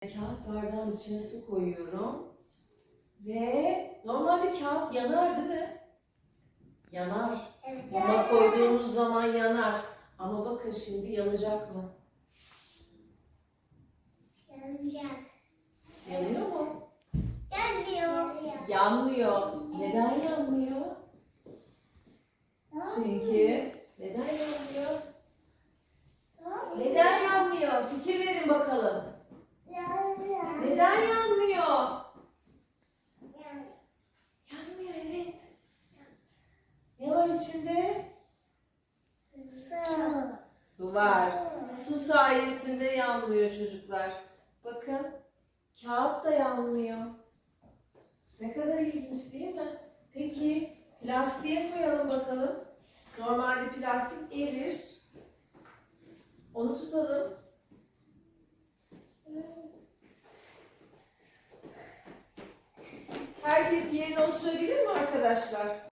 Kağıt bardağın içine su koyuyorum. Ve normalde kağıt yanar değil mi? Yanar. Evet. Mama koyduğumuz zaman yanar. Ama bakın şimdi yanacak mı? Yanacak. Yanıyor mu? Yanmıyor. Yanmıyor. Neden yanmıyor? Çünkü neden yanmıyor? Neden yanmıyor? Fikir verin bakalım. Neden yanmıyor? Yanmıyor evet. İçinde? Su var. Su sayesinde yanmıyor çocuklar. Bakın kağıt da yanmıyor. Ne kadar ilginç değil mi? Peki plastiğe koyalım bakalım. Normalde plastik erir. Onu tutalım. Herkes yerine oturabilir mi arkadaşlar?